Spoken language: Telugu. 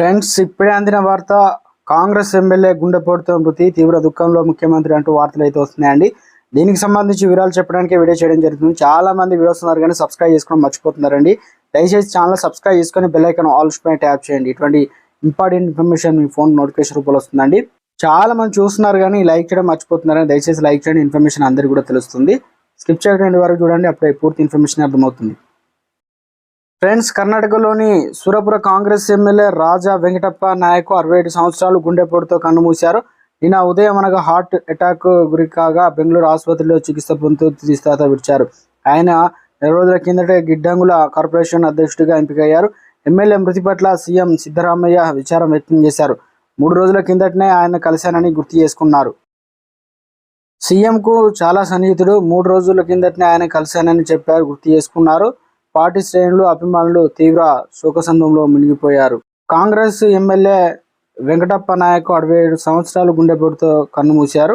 ఫ్రెండ్స్ ఇప్పుడే అందిన వార్త కాంగ్రెస్ ఎమ్మెల్యే గుండెపోటుతో మృతి తీవ్ర దుఃఖంలో ముఖ్యమంత్రి అంటూ వార్తలు అయితే వస్తున్నాయండి. దీనికి సంబంధించి వివరాలు చెప్పడానికి వీడియో చేయడం జరుగుతుంది. చాలా మంది వీడియోస్ ఉన్నారు కానీ సబ్స్క్రైబ్ చేసుకోవడం మర్చిపోతున్నారండి. దయచేసి ఛానల్ సబ్స్క్రైబ్ చేసుకొని బెల్ ఐకాన్ ఆల్ పైన ట్యాప్ చేయండి. ఇటువంటి ఇంపార్టెంట్ ఇన్ఫర్మేషన్ మీ ఫోన్ నోటిఫికేషన్ రూపంలో వస్తుందండి. చాలా మంది చూస్తున్నారు కానీ లైక్ చేయడం మర్చిపోతున్నారని దయచేసి లైక్ చేయండి. ఇన్ఫర్మేషన్ అందరికీ కూడా తెలుస్తుంది. స్కిప్ చేయడం వరకు చూడండి. అప్పుడే పూర్తి ఇన్ఫర్మేషన్ అర్థమవుతుంది. ఫ్రెండ్స్ కర్ణాటకలోని సురపుర కాంగ్రెస్ ఎమ్మెల్యే రాజా వెంకటప్ప నాయకు అరవై ఏడు సంవత్సరాలు గుండెపోటుతో కన్నుమూశారు. నిన్న ఉదయం అనగా హార్ట్ అటాక్ గురి కాగా బెంగళూరు ఆసుపత్రిలో చికిత్స పొందుతూ తీస్తాత విడిచారు. ఆయన నెల రోజుల కిందటే గిడ్డంగుల కార్పొరేషన్ అధ్యక్షుడిగా ఎంపికయ్యారు. ఎమ్మెల్యే మృతి పట్ల సీఎం సిద్ధరామయ్య విచారం వ్యక్తం చేశారు. మూడు రోజుల కిందటనే ఆయన కలిశానని గుర్తు చేసుకున్నారు. సీఎంకు చాలా సన్నిహితుడు. మూడు రోజుల కిందటనే ఆయన కలిశానని చెప్పారు గుర్తు చేసుకున్నారు. పార్టీ శ్రేణులు అభిమానులు తీవ్ర శోకసంధంలో మునిగిపోయారు. కాంగ్రెస్ ఎమ్మెల్యే వెంకటప్ప నాయక్ అరవై ఏడు సంవత్సరాలు గుండెపోటుతో కన్నుమూశారు